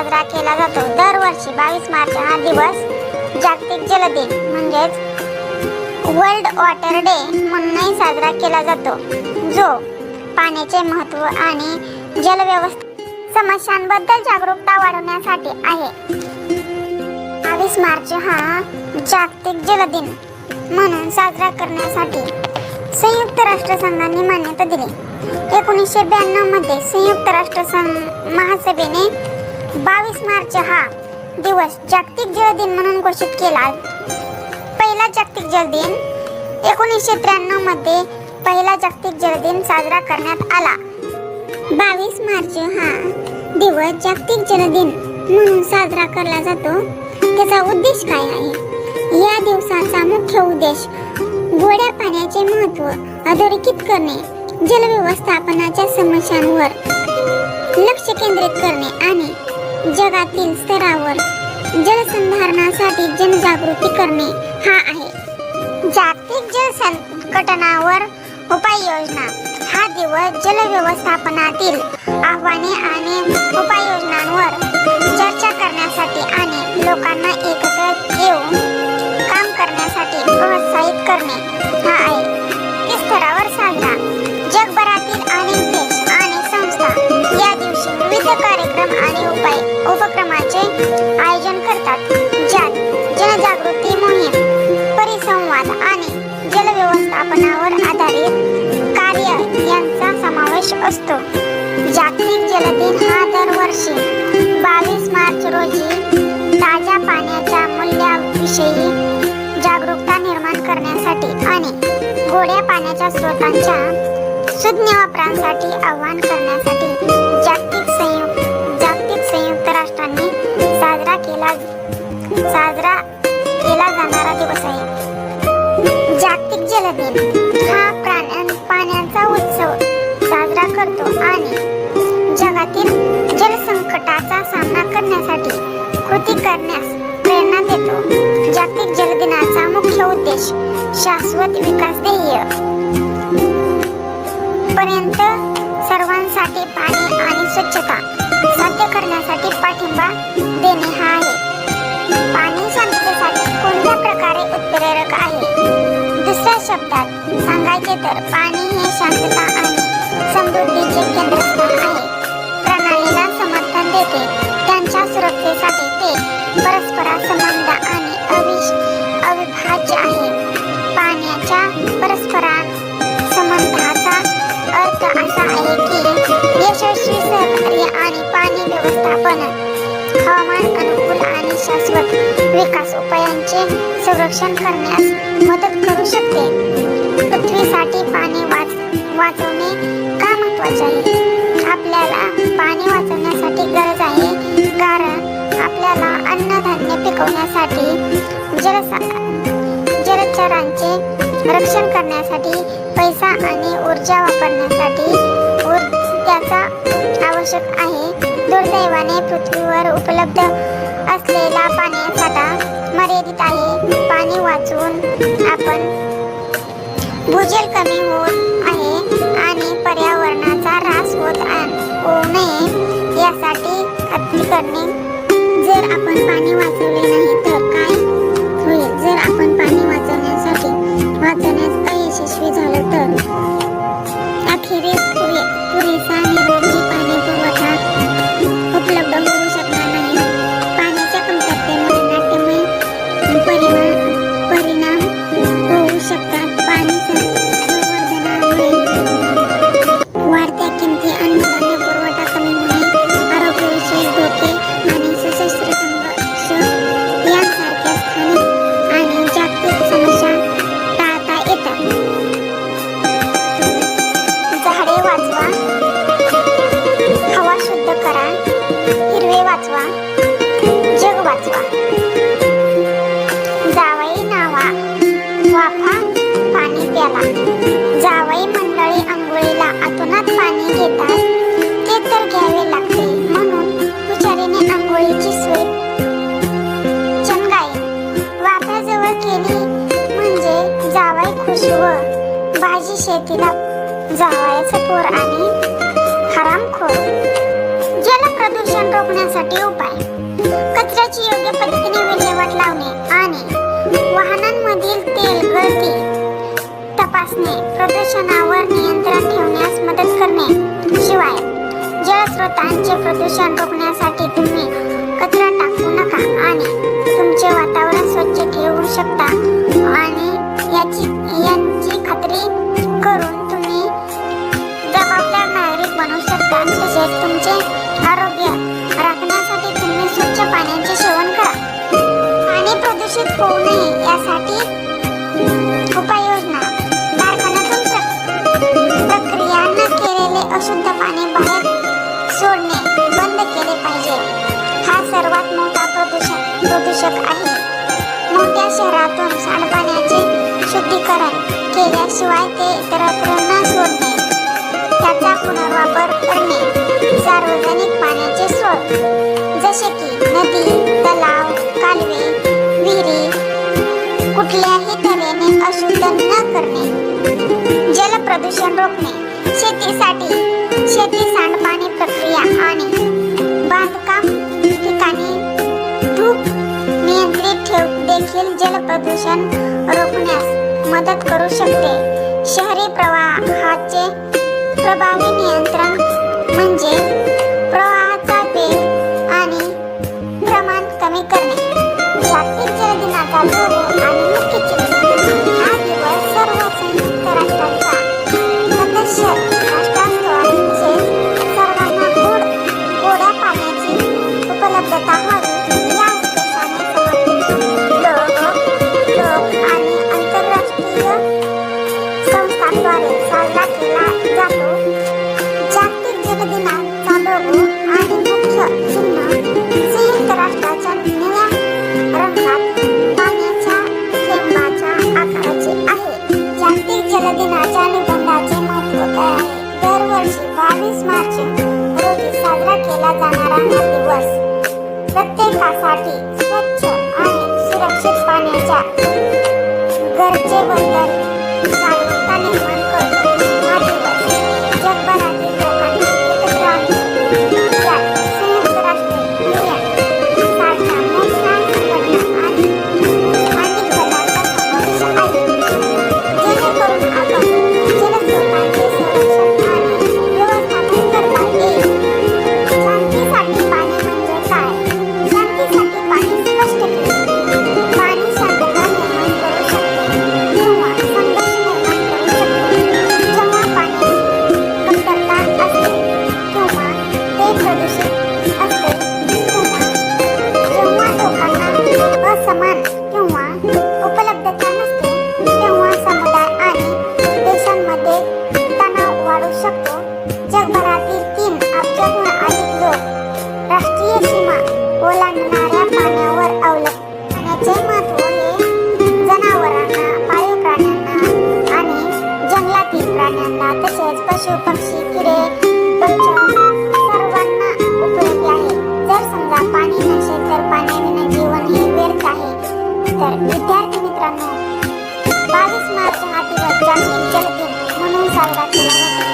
साजरा केला जातो. दरवर्षी बावीस मार्च हा दिवस जागतिक जल दिन म्हणजेच वर्ल्ड वॉटर डे म्हणूनही साजरा केला जातो. जो पाण्याचे महत्त्व आणि जलव्यवस्था समस्यांबद्दल जागरूकता वाढवण्यासाठी आहे. बावीस मार्च हा जागतिक जल दिन म्हणून साजरा करण्यासाठी संयुक्त राष्ट्रसंघाने मान्यता दिली. एकोणीसशे ब्याण्णवमध्ये संयुक्त राष्ट्रसंघ महासभेने बावीस मार्च हा दिवस जागतिक जल दिन म्हणून घोषित केला. पहिला जागतिक जल दिन एकोणीसशे त्र्याण्णवमध्ये पहिला जागतिक जल दिन साजरा करण्यात आला. बावीस मार्च हा दिवस जागतिक जल दिन म्हणून साजरा केला जातो. त्याचा उद्देश काय आहे? या दिवसाचा मुख्य उद्देश गोड्या पाण्याचे महत्त्व अधोरेखित करणे जलव्यवस्थापनाच्या समस्यांवर लक्ष केंद्रित करणे आणि जगातील स्तरावर जलसंधारणासाठी जनजागृती करणे हा आहे. जागतिक जल संघटनावर उपाययोजना. हा दिवस जलव्यवस्थापनातील आव्हाने आणि उपाययोजनांवर चर्चा करण्यासाठी आणि लोकांना एकत्र येऊन काम करण्यासाठी प्रोत्साहित करणे हा आहे. स्तरावर साधना जगभरातील अनेक देश आणि संस्था या दिवशी विविध कार्यक्रम आणि उपाय उपक्रमाचे आयोजन करतात ज्यात जनजागृती मोहीम परिसंवाद आणि जलव्यवस्थापनावर आधारित कार्य यांचा समावेश असतो. जागतिक जलदिन हा दरवर्षी बावीस मार्च रोजी ताज्या पाण्याच्या मूल्याविषयी जागरूकता निर्माण करण्यासाठी आणि गोड्या पाण्याच्या स्रोतांच्या सुज्ञ वापरांसाठी आवाहन करण्यासाठी जागतिक कृती करण्यास प्रेरणा देतो. जागतिक जलदिनाचा मुख्य उद्देश शाश्वत विकास ध्येय. पर्यंत सर्वांसाठी पाणी आणि स्वच्छता साध्य करण्यासाठी पाठिंबा देणे हा आहे. पाणी शांततेसाठी कोणत्या प्रकारे उत्प्रेरक आहे? दुसऱ्या शब्दात सांगायचे तर पाणी हे शांतता आणि समृद्धीचे केंद्रस्थान आहे. प्रणालीला समर्थन देते. त्यांच्या सुरक्षेसाठी ते परस्परासंबंध आणि अविश अविभाज्य आहे. पाण्याच्या परस्परा संबंधाचा अर्थ असा आहे की यशस्वी सहकार्य आणि पाणी व्यवस्थापन हवामान अनुकूल आणि शाश्वत विकास उपायांचे संरक्षण करण्यास मदत करू शकते. पृथ्वीसाठी पाणी वाच वाचवणे का महत्त्वाचे आहे? आपल्याला पाणी वाचवण्यासाठी गरज आहे. धान्य पिकवण्यासाठी जलसा जलचरांचे रक्षण करण्यासाठी पैसा आणि ऊर्जा वापरण्यासाठी त्याचा आवश्यक आहे. दुर्दैवाने पृथ्वीवर उपलब्ध असलेला पाण्यासाठा मर्यादित आहे. पाणी वाचून आपण भूजल कमी होत आहे आणि पर्यावरणाचा ऱ्हास होत होऊ नये यासाठी खात्री करणे आपण पाणी वाचवले नाही माझी शेतीला जावायचं पोर आणि हरामखोर जल प्रदूषण रोखण्यासाठी उपाय. कचऱ्याची योग्य पद्धतीने विल्हेवाट लावणे आणि वाहनांमधील तेल गळती तपासणे प्रदूषणावर नियंत्रण ठेवण्यास मदत करणे. शिवाय जलस्रोतांचे प्रदूषण रोखण्यासाठी तुम्ही कचरा टाकू नका आणि तुमचे वातावरण स्वच्छ ठेवू शकता आणि याची यांची खात्री नागरिक तुमचे आरोग्य राखण्यासाठी तुम्ही स्वच्छ पाण्याचे सेवन करा. पाणी प्रदूषित होऊ नये यासाठी उपाययोजना. कारखान्यातून प्र- प्रक्रिया न केलेले अशुद्ध पाणी बाहेर सोडणे बंद केले पाहिजे. हा सर्वात मोठा प्रदूषण प्रदूषक आहे. मोठ्या शहरातून सांडपाण्याचे शुद्धीकरण केल्याशिवाय ते इतरत्र न सोडणे. पाण्याचा पुनर्वापर करणे. सार्वजनिक पाण्याचे स्रोत. जसे की नदी तलाव कालवे विहिरी कुठल्याही तऱ्हेने अशुद्ध न करणे. जल प्रदूषण रोखणे. शेतीसाठी शेती सांडपाणी प्रक्रिया आणि बांधकाम ठिकाणी धूप नियंत्रित ठेव देखील जल प्रदूषण रोखण्यास मदत करू शकते. शहरी प्रवाहाचे प्रभावी नियंत्रण म्हणजे प्रवाहाचा वेग आणि प्रमाण कमी करणे. जागतिक जल दिनाचा जल महत्त्व काय आहे? दरवर्षी बावीस मार्च रोजी साजरा केला जाणारा हा दिवस. प्रत्येकासाठी स्वच्छ आणि सुरक्षित पाण्याच्या गरजेबद्दल जागरूकता विद्यार्थी मित्रांनो बावीस मार्च हा दिवस जागतिक जल दिन म्हणून साजरा केला जातो.